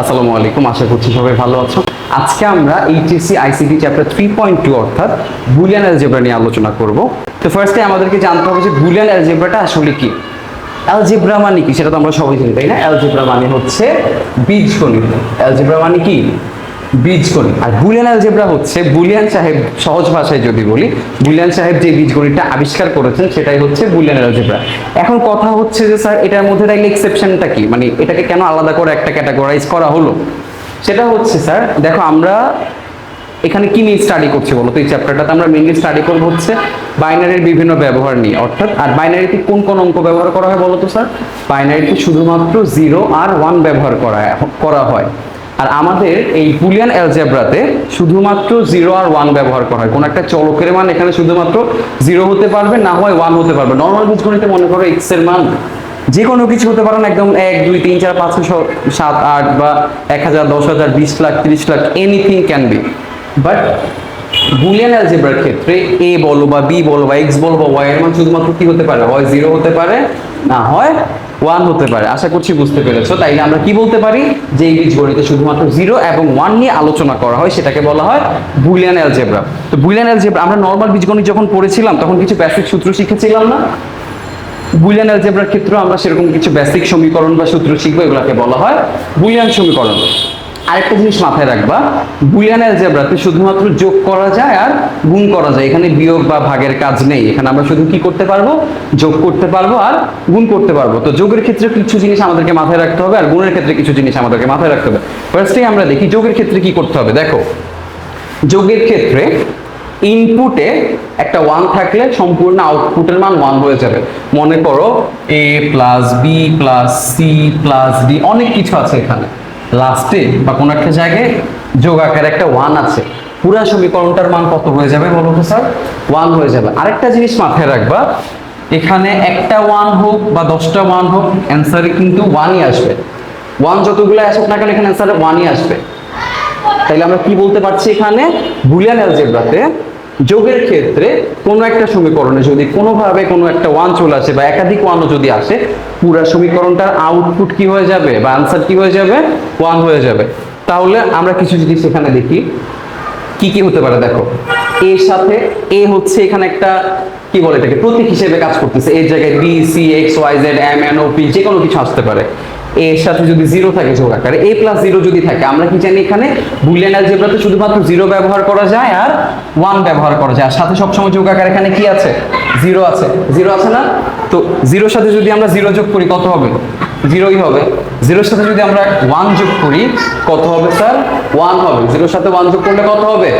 আসসালামু আলাইকুম, আশা করছি সবাই ভালো আছো। আজকে আমরা HSC ICT chapter three point two অর্থাৎ বুলিয়ান অ্যালজেব্রা নিয়ে আলোচনা করব। তো ফার্স্টে আমাদেরকে জানতে হবে যে বুলিয়ান অ্যালজেব্রাটা আসলে কি? অ্যালজেব্রা মানে কি? সেটা তো আমরা সবাই জানি, তাই না? অ্যালজেব্রা মানে হচ্ছে বীজগণিত। অ্যালজেব্রা মানে কি? বীজগণিত আর বুলিয়ান অ্যালজেব্রা হচ্ছে, বুলিয়ান সাহেব সহজ ভাষায় যদি বলি, বুলিয়ান সাহেব যে বীজগণিতটা আবিষ্কার করেছেন, সেটাই হচ্ছে বুলিয়ান অ্যালজেব্রা এখন কথা হচ্ছে যে, স্যার, এটার মধ্যে তাইলে এক্সেপশনটা কি? মানে এটাকে কেন আলাদা করে একটা ক্যাটাগরাইজ করা হলো? সেটা হচ্ছে, স্যার, দেখো, আমরা এখানে কি নিয়ে স্টাডি করছি বলো তো? এই চ্যাপ্টারটাতে আমরা মেইনলি স্টাডি করব হচ্ছে বাইনারির বিভিন্ন ব্যবহার নিয়ে, অর্থাৎ, আর বাইনারিতে কোন কোন অঙ্ক ব্যবহার করা হয় বলো তো, স্যার? বাইনারিতে শুধুমাত্র জিরো আর ওয়ান ব্যবহার করা করা হয়। আর আমাদের এই বুলিয়ান অ্যালজেব্রাতে শুধুমাত্র জিরো আর ওয়ান ব্যবহার করা হয়। কোনো একটা চলকের মান এখানে শুধুমাত্র জিরো হতে পারবে, না হয় ওয়ান হতে পারবে। নর্মাল বীজগণিতে মনে করো এক্সের মান যে কোনো কিছু হতে পারে না, একদম এক, দুই, তিন, চার, পাঁচ, ছয়, সাত, আট বা এক হাজার, দশ হাজার, বিশ লাখ, তিরিশ lakh anything can be but Boolean অ্যালজেব্রার ক্ষেত্রে এ বলো বা বি বলো বা এক্স বলো বা ওয়াই এর মান শুধুমাত্র কি হতে পারে? হয় জিরো হতে পারে না হয় ওয়ান হতে পারে। আশা করছি বুঝতে পেরেছ। তাইলে আমরা কি বলতে পারি? যে এই বীজ বীজগণিতে শুধুমাত্র জিরো এবং ওয়ান নিয়ে আলোচনা করা হয়, সেটাকে বলা হয় বুলিয়ান অ্যালজেব্রা তো বুলিয়ান অ্যালজেব্রা আমরা নর্মাল বীজগণিত যখন পড়েছিলাম, তখন কিছু বেসিক সূত্র শিখেছিলাম না? বুলিয়ান অ্যালজেব্রার ক্ষেত্রেও আমরা সেরকম কিছু বেসিক সমীকরণ বা সূত্র শিখব, এগুলোকে বলা হয় বুলিয়ান সমীকরণ। আরেকটা জিনিস মাথায় রাখবা বুলিয়ান অ্যালজেব্রাতে শুধুমাত্র যোগ করা যায় আর গুণ করা যায়। এখানে বিয়োগ বা ভাগের কাজ নেই। এখানে আমরা শুধু কি করতে পারব? যোগ করতে পারব আর গুণ করতে পারব। তো যোগের ক্ষেত্রে কিছু জিনিস আমাদেরকে মাথায় রাখতে হবে আর গুণের ক্ষেত্রে কিছু জিনিস আমাদেরকে মাথায় রাখতে হবে। ফার্স্টে আমরা দেখি যোগের ক্ষেত্রে কি করতে হবে। দেখো, যোগের ক্ষেত্রে ইনপুটে একটা ওয়ান থাকলে সম্পূর্ণ আউটপুটের মান ওয়ান হয়ে যাবে। মনে করো A plus B plus C plus D অনেক কিছু আছে এখানে। লাস্টে বা কোনো একটা জায়গায় যোগ আকারে একটা ওয়ান আছে। পুরা সমীকরণটার মান কত হয়ে যাবে বলো তো স্যার? ওয়ান হয়ে যাবে। আরেকটা জিনিস মাথায় রাখবা, এখানে একটা ওয়ান হোক বা দশটা ওয়ান হোক অ্যান্সারে কিন্তু ওয়ানই আসবে। ওয়ান যতগুলো আসুক না কেন, এখানে অ্যান্সারে ওয়ানই আসবে। তাইলে আমরা কি বলতে পারছি এখানে? বুলিয়ান অ্যালজেব্রাতে যোগের ক্ষেত্রে কোনো একটা সমীকরণে যদি কোনোভাবে কোনো একটা ওয়ান চলে আসে বা একাধিক ওয়ানও যদি আসে, পুরো সমীকরণটার আউটপুট কি হয়ে যাবে বা আনসার কি হয়ে যাবে? ওয়ান হয়ে যাবে। তাহলে আমরা কিছু যদি সেখানে দেখি। কি কি হতে পারে দেখো? এর সাথে এ হচ্ছে এখানে একটা, কি বলে এটাকে? প্রতীক হিসেবে কাজ করতেছে। এর জায়গায় B C X Y Z M N O P যে কোনো কিছু আসতে পারে। এর সাথে যদি জিরো থাকে যোগ আকারে এ প্লাস জিরো যদি থাকে, আমরা কি জানি এখানে বুলিয়ান অ্যালজেব্রাতে শুধুমাত্র জিরো ব্যবহার করা যায় আর ওয়ান ব্যবহার করা যায়। আর সাথে সবসময় যোগ আকার এখানে কি আছে? জিরো আছে। জিরো আছে না? তো জিরোর সাথে যদি আমরা জিরো যোগ করি, কত হবে? জিরোই হবে। জিরোর সাথে যদি আমরা ওয়ান যোগ করি, কত হবে স্যার ওয়ান হবে। জিরোর সাথে ওয়ান যোগ করলে কত হবে?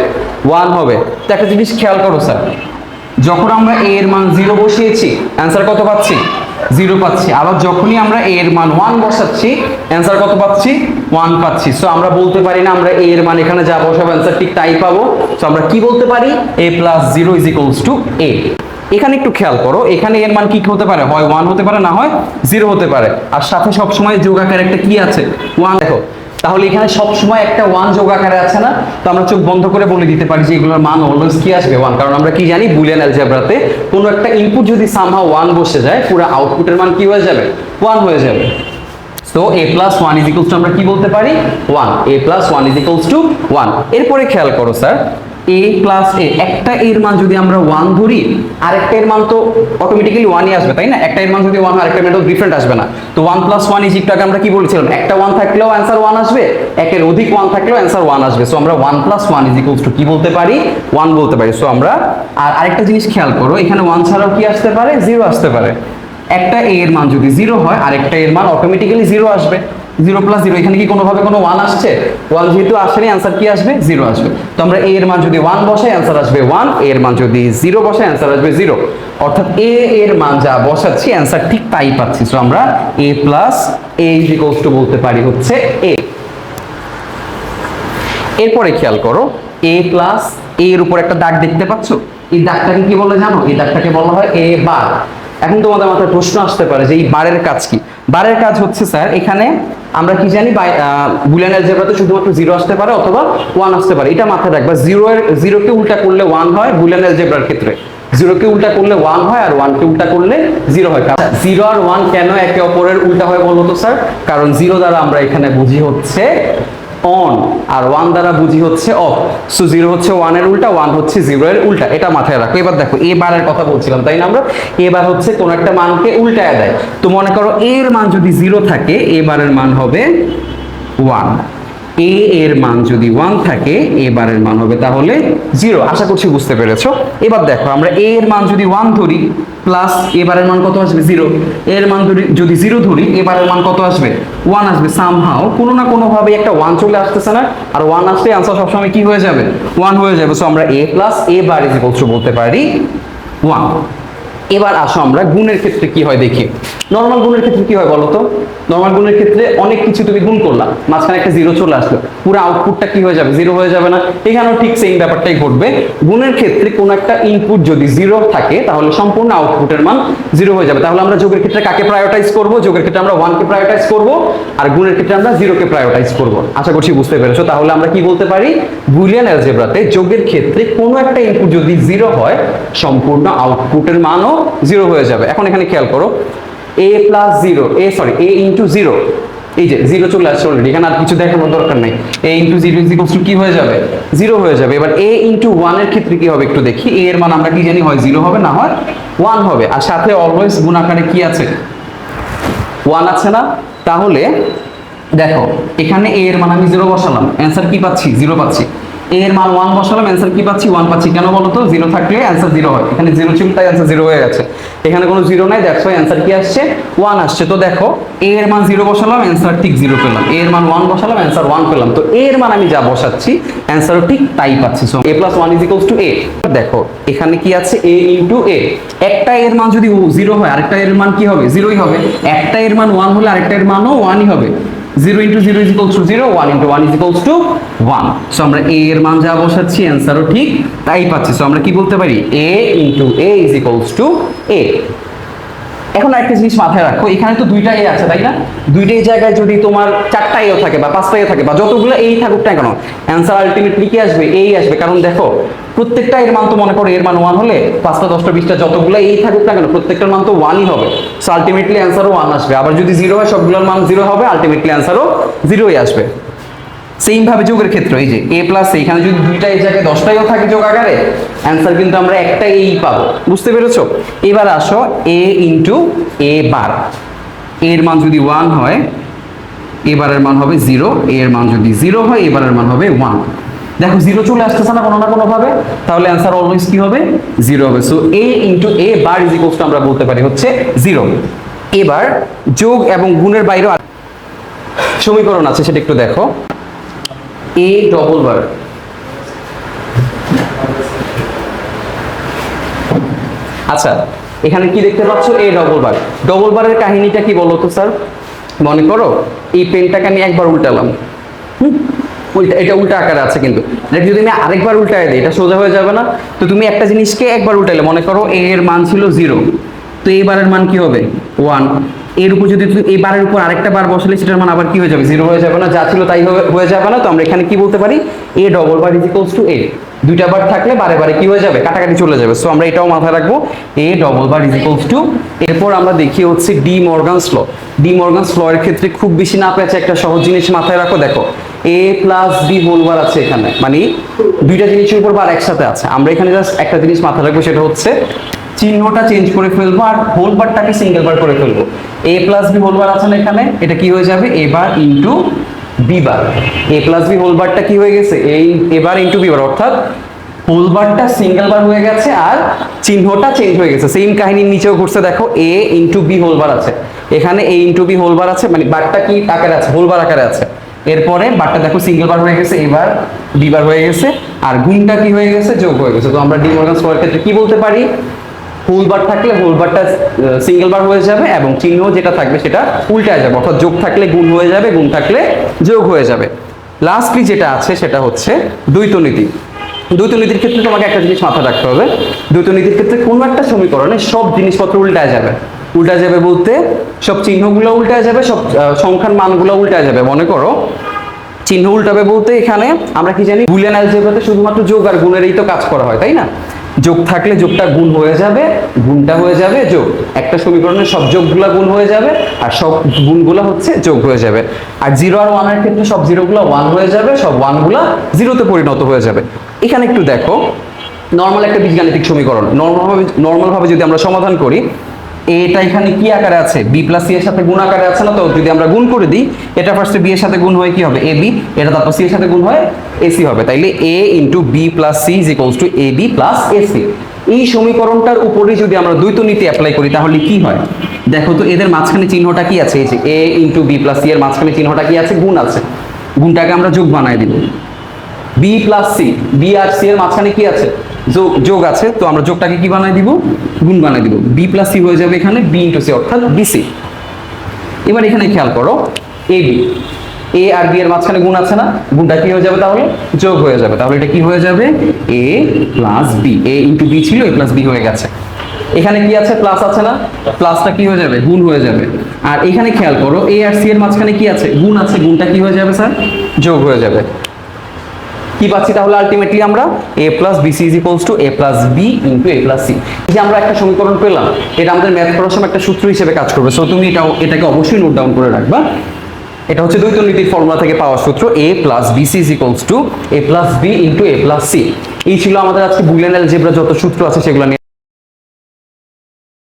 ওয়ান হবে। তো একটা জিনিস খেয়াল করো স্যার যখন আমরা a এর মান জিরো বসিয়েছি অ্যান্সার কত পাচ্ছি? জিরো পাচ্ছি। আবার যখনই আমরা এ এর মান ওয়ান বসাচ্ছি অ্যান্সার কত পাচ্ছি? ওয়ান পাচ্ছি। সো আমরা বলতে পারি না আমরা এ এর মান এখানে যা বসাবো অ্যান্সার ঠিক তাই পাবো। সো আমরা কি বলতে পারি? A plus zero is equals to A এখানে একটু খেয়াল করো, এখানে এর মান কি হতে পারে? হয় ওয়ান হতে পারে, না হয় জিরো হতে পারে। আর সাথে সবসময় যোগ আকারে একটা কি আছে? ওয়ান দেখো তাহলে এখানে সবসময় একটা ওয়ান যোগ আকারে আছে না? তো আমরা চোখ বন্ধ করে বলে দিতে পারি যে এগুলোর মান অলওয়েজ কি আসবে? ওয়ান কারণ আমরা কি জানি বুলিয়ান অ্যালজেব্রাতে কোনো একটা ইনপুট যদি সামহা ওয়ান বসে যায়, পুরো আউটপুটের মান কি হয়ে যাবে? ওয়ান হয়ে যাবে। তো A plus one is equals to আমরা কি বলতে পারি? One A plus one is equals to one এরপরে খেয়াল করো স্যার এ প্লাস এ একটা এর মান যদি আমরা ওয়ান ধরি, আরেকটা এর মান তো অটোমেটিক্যালি ওয়ানই আসবে, তাই না? একটা এর মান যদি ওয়ান হয়, আরেকটা মান ডিফারেন্ট আসবে না। তো one plus one is equal আমরা কি বলেছিলাম? একটা ওয়ান থাকলেও অ্যান্সার ওয়ান আসবে, একের অধিক ওয়ান থাকলেও অ্যান্সার ওয়ান আসবে। সো আমরা one plus one is equals to কি বলতে পারি? ওয়ান বলতে পারি। সো আমরা, আর আরেকটা জিনিস খেয়াল করো, এখানে ওয়ান ছাড়াও কি আসতে পারে? জিরো আসতে পারে। একটা এ এর মান যদি জিরো হয়, আরেকটা এর মান অটোমেটিক্যালি জিরো আসবে। জিরো প্লাস জিরো এখানে কি কোনোভাবে কোনো ওয়ান আসছে? ওয়ান যেহেতু আসেনি অ্যান্সার কি আসবে? জিরো আসবে। তো আমরা এ এর মান যদি ওয়ান বসে অ্যান্সার আসবে ওয়ান এ এর মান যদি জিরো বসে অ্যান্সার আসবে জিরো অর্থাৎ এ এর মান যা বসাচ্ছি অ্যান্সার ঠিক তাই পাচ্ছি। সো আমরা A plus A is equals to বলতে পারি হচ্ছে এ এরপরে খেয়াল করো এ প্লাস এর উপর একটা দাগ দেখতে পাচ্ছ? এই দাগটাকে কি বলে জানো? এই দাগটাকে বলা হয় এ বার এখন তোমাদের মাথায় প্রশ্ন আসতে পারে যে এই বারের কাজ কি? বারের কাজ হচ্ছে, স্যার, এখানে আমরা কি জানি বুলিয়ান অ্যালজেব্রাতে শুধুমাত্র জিরো আসতে পারে অথবা ওয়ান আসতে পারে। এটা মাথায় রাখবা জিরো এর জিরোকে উল্টা করলে ওয়ান হয় বুলিয়ান অ্যালজেব্রার ক্ষেত্রে। জিরোকে উল্টা করলে ওয়ান হয় আর ওয়ানকে উল্টা করলে জিরো হয়। জিরো আর ওয়ান কেন একে অপরের উল্টা হয় বলতো, স্যার? কারণ জিরো দ্বারা আমরা এখানে বুঝি হচ্ছে অন আর ওয়ান দ্বারা বুঝি হচ্ছে অফ সো জিরো হচ্ছে ওয়ানের উল্টা ওয়ান হচ্ছে জিরো এর উল্টা। এটা মাথায় রাখো। এবার দেখো, এবারের কথা বলছিলাম, তাই না আমরা? এবার হচ্ছে কোন একটা মানকে উল্টায় দেয়। তো মনে করো এর মান যদি জিরো থাকে, এবারের মান হবে ওয়ান এ এর মান যদি ওয়ান থাকে এবারের মান হবে তাহলে জিরো আশা করছি বুঝতে পেরেছ? এবার দেখো, আমরা এ এর মান যদি ওয়ান ধরি প্লাস এবারের মান কত আসবে? জিরো এর মান ধরি যদি জিরো ধরি এবারের মান কত আসবে? ওয়ান আসবে সামহাও কোনো না কোনো ভাবে একটা ওয়ান চলে আসতেছে না। আর ওয়ান আসলে আনসার সবসময় কি হয়ে যাবে? ওয়ান হয়ে যাবে। সো আমরা A plus A bar is বলতে পারি ওয়ান এবার আসো আমরা গুণের ক্ষেত্রে কি হয় দেখি। নর্মাল গুণের ক্ষেত্রে কি হয় বলো তো নর্মাল গুণের ক্ষেত্রে অনেক কিছু তুমি গুণ করলা, মাঝখানে একটা জিরো চলে আসলো। পুরো আউটপুটটা কি হয়ে যাবে? জিরো হয়ে যাবে না। এখানেও ঠিক সেম ব্যাপারটাই ঘটবে। গুণের ক্ষেত্রে কোনো একটা ইনপুট যদি জিরো থাকে, তাহলে সম্পূর্ণ আউটপুটের মান জিরো হয়ে যাবে। তাহলে আমরা যোগের ক্ষেত্রে কাকে প্রায়োরিটাইজ করব? যোগের ক্ষেত্রে আমরা ওয়ানকে প্রায়োরিটাইজ করব, আর গুণের ক্ষেত্রে আমরা জিরোকে প্রায়োরিটাইজ করব। আশা করছি বুঝতে পেরেছ? তাহলে আমরা কি বলতে পারি? বুলিয়ান অ্যালজেব্রাতে যোগের ক্ষেত্রে কোনো একটা ইনপুট যদি জিরো হয়, সম্পূর্ণ আউটপুটের মানও জিরো হয়ে যাবে। এখন এখানে খেয়াল করো A plus zero A sorry A into zero এই যে জিরো চলে আসছে অলরেডি এখানে আর কিছু দেখানোর দরকার নেই। A into zero is equals to কি হয়ে যাবে? জিরো হয়ে যাবে। এবার এ ইন্টু ওয়ানের ক্ষেত্রে কি হবে একটু দেখি। এ এর মান আমরা কি জানি হয় জিরো হবে, না হয় ওয়ান হবে। আর সাথে অলওয়েজ গুণ আকারে কি আছে? ওয়ান আছে না? তাহলে দেখো, এখানে এ এর মান আমি জিরো বসালাম। অ্যান্সার কি পাচ্ছি? জিরো পাচ্ছি। এর মান ওয়ান বসালাম অ্যান্সার কি পাচ্ছি? ওয়ান পাচ্ছি। কেন বলো তো? জিরো থাকলে অ্যান্সার জিরো হয়। এখানে জিরো ছিল, তাই অ্যান্সার জিরো হয়ে গেছে। এখানে কোনো জিরো নাই দেখো অ্যান্সার কি আসছে? ওয়ান আসছে। তো দেখো এ এর মান জিরো বসালাম অ্যান্সার ঠিক জিরো পেলাম। এর মান ওয়ান বসালাম অ্যান্সার ওয়ান পেলাম। তো এর মান আমি যা বসাচ্ছি অ্যান্সারও ঠিক তাই পাচ্ছি। So A plus one is to A দেখো, এখানে কি আছে? এ ইন্টু এ একটা এর মান যদি জিরো হয়, আরেকটা এর মান কি হবে? জিরোই হবে। একটা এর মান ওয়ান হলে আরেকটা এর মানও ওয়ানই হবে। Zero into zero is equals to zero one into one is equals to one so আমরা এর মান যা বসাচ্ছি অ্যান্সারও ঠিক তাই পাচ্ছি। সো আমরা কি বলতে পারি? A into A is equals to A এখন একটা জিনিস মাথায় রাখো, এখানে তো দুইটা এ আছে, তাই না? দুইটাই জায়গায় যদি তোমার চারটা এও থাকে বা পাঁচটা এ থাকে বা যতগুলো এই থাকুক না কেন অ্যান্সার আলটিমেটলি কি আসবে? এই আসবে। কারণ দেখো প্রত্যেকটা এর মান তো মনে করো এর মান ওয়ান হলে পাঁচটা, দশটা, বিশটা যতগুলো এই থাকুক না কেন, প্রত্যেকটার মান তো ওয়ানই হবে। সো আলটিমেটলি অ্যান্সারও ওয়ান আসবে। আবার যদি জিরো হয়, সবগুলোর মান জিরো হবে আলটিমেটলি অ্যান্সারও জিরোই আসবে। সেম ভাবে যোগের ক্ষেত্র, এই যে এ প্লাস এখানে যদি দুইটা এই জায়গায় দশটাইও থাকে যোগ আকারে অ্যান্সার কিন্তু আমরা একটা এই পাবো। বুঝতে পেরেছ? এবার আসো এ ইন্টু এ বার এর মান যদি ওয়ান হয়, এবারের মান হবে জিরো এর মান যদি জিরো হয়, এবারের মান হবে ওয়ান দেখো জিরো চলে আসতেছে না কোনো না কোনো ভাবে তাহলে অ্যান্সার অলওয়েজ কি হবে? জিরো হবে। So A into A bar is equals আমরা বলতে পারি হচ্ছে জিরো এবার যোগ এবং গুণের বাইরেও আর- সমীকরণ আছে, সেটা একটু দেখো। এ ডবল বার আচ্ছা এখানে কি দেখতে পাচ্ছ? এ ডবল বার ডবল বারের কাহিনীটা কি বলতো স্যার? মনে করো? এই পেনটাকে আমি একবার উল্টালাম। হুম? উল্টা, এটা উল্টা আকারে আছে কিন্তু। এটা যদি আমি আরেকবার উল্টায় দিই, এটা সোজা হয়ে যাবে না? তো তুমি একটা জিনিসকে একবার উল্টালে মনে করো এ এর মান ছিল জিরো তো এই বারের মান কি হবে? ওয়ানের উপর যদি তুমি এই বারের উপর আরেকটা বার বসালে, সেটার মান আবার কি হয়ে যাবে? জিরো হয়ে যাবে না। যা ছিল তাই হয়ে যাবে না। তো আমরা এখানে কি বলতে পারি? A double bar is equals to A দুইটা বার থাকলে বারে বারে কি হয়ে যাবে? কাটাকাটি চলে যাবে। সো আমরা এটাও মাথায় রাখব। A double bar is equals to এরপর আমরা দেখি হচ্ছে De Morgan's law De Morgan's law এর ক্ষেত্রে খুব বেশি না পেয়েছে একটা সহজ জিনিস মাথায় রাখো। দেখো A plus B whole bar আছে এখানে। মানে দুইটা জিনিসের উপর বার একসাথে আছে। আমরা এখানে জাস্ট একটা জিনিস মাথায় রাখব, সেটা হচ্ছে চিহ্নটা চেঞ্জ করে ফেলব আর হোল বারটাকে সিঙ্গেল বার করে ফেলব। A plus B whole bar আছে না এখানে? এটা কি হয়ে যাবে? A bar into B bar A plus B whole বারটা কি হয়ে গেছে? এই এবার ইন্টু বি বার অর্থাৎ হোল বারটা সিঙ্গেল বার হয়ে গেছে আর চিহ্নটা চেঞ্জ হয়ে গেছে। সেম কাহিনীর নিচেও ঘুরছে, দেখো A into B whole bar আছে। এখানে A into B whole bar আছে মানে বারটা কি আকারে আছে? হোল বার আকারে আছে। এরপরে বারটা দেখো সিঙ্গেল বার হয়ে গেছে, এবার ডি বার হয়ে গেছে, আর গুণটা কি হয়ে গেছে? যোগ হয়ে গেছে। তো আমরা ডি মর্গান স্কোয়ার ক্ষেত্রে কি বলতে পারি? হোল বার থাকলে হোল বারটা সিঙ্গেল বার হয়ে যাবে এবং চিহ্ন যেটা থাকবে সেটা উল্টায় যাবে। অর্থাৎ যোগ থাকলে গুণ হয়ে যাবে, গুণ থাকলে যোগ হয়ে যাবে। লাস্টলি যেটা আছে সেটা হচ্ছে দ্বৈত নীতি। দ্বৈত নীতির ক্ষেত্রে তোমাকে একটা জিনিস মাথায় রাখতে হবে। দ্বৈত নীতির ক্ষেত্রে কোনো একটা সমীকরণে সব জিনিসপত্র উল্টায় যাবে। উল্টা যাবে বলতে সব চিহ্নগুলো উল্টায় যাবে, সব সংখ্যার মানগুলো উল্টায় যাবে, মনে করো। চিহ্ন উল্টাবে বলতে এখানে আমরা কি জানি, বুলিয়ান অ্যালজেব্রাতে শুধুমাত্র যোগ আর গুণেরই তো কাজ করা হয়, তাই না? যোগ থাকলে যোগটা গুণ হয়ে যাবে, গুণটা হয়ে যাবে যোগ। একটা সমীকরণের সব যোগগুলা গুণ হয়ে যাবে, আর সব গুণগুলো হচ্ছে যোগ হয়ে যাবে। আর জিরো আর ওয়ানের ক্ষেত্রে সব জিরোগুলো ওয়ান হয়ে যাবে, সব ওয়ানগুলা জিরোতে পরিণত হয়ে যাবে। এখানে একটু দেখো নর্মাল একটা বীজগাণিতিক সমীকরণ। নর্মালভাবে নর্মালভাবে যদি আমরা সমাধান করি এটা এখানে কি আকারে আছে? বি প্লাস সি এর সাথে গুণ আকারে আছে না তো? যদি আমরা গুণ করে দিই, এটা ফার্স্টে বি এর সাথে গুণ হয়ে কি হবে? এ বি এটা তারপর সি এর সাথে গুণ হয়ে এসি হবে। তাইলে A into B plus C is equals to A B plus AC এই সমীকরণটার উপরে যদি আমরা দ্বৈত নীতি অ্যাপ্লাই করি, তাহলে কি হয়? দেখো তো, এদের মাঝখানে চিহ্নটা কি আছে? এই যে A into B plus C এর মাঝখানে চিহ্নটা কি আছে? গুণ আছে। গুণটাকে আমরা যোগ বানায় দিব। বি প্লাস সি বি আর সি এর মাঝখানে কি আছে? যোগ যোগ আছে, তো আমরা যোগটাকে কি বানাই দিব? গুণ বানাই দিব। বি প্লাস সি হয়ে যাবে এখানে বি ইন্টু সি অর্থাৎ বিসি এবার এখানে খেয়াল করো A B A R B এর মাঝখানে গুণ আছে না? গুণটা কি হয়ে যাবে তাহলে? যোগ হয়ে যাবে। তাহলে এটা কি হয়ে যাবে? A plus B A into B ছিল এ প্লাস বি হয়ে গেছে। এখানে কি আছে? প্লাস আছে না? প্লাসটা কি হয়ে যাবে? গুণ হয়ে যাবে। আর এখানে খেয়াল করো এ আর সি এর মাঝখানে কি আছে? গুণ আছে। গুণটা কি হয়ে যাবে, স্যার? যোগ হয়ে যাবে। কি পাচ্ছি তাহলে আলটিমেটলি আমরা? A plus BC is equals to A plus B into A plus C যে আমরা একটা সমীকরণ পেলাম, এটা আমাদের ম্যাথ করার সময় একটা সূত্র হিসেবে কাজ করবে। সো তুমি এটা এটাকে অবশ্যই নোট ডাউন করে রাখবা। এটা হচ্ছে দ্বৈত নীতির ফর্মুলা থেকে পাওয়া সূত্র A plus BC is equals to A plus B into A plus C এই ছিল আমাদের আজকে বুলিয়ান অ্যালজেব্রা যত সূত্র আছে সেগুলো নিয়ে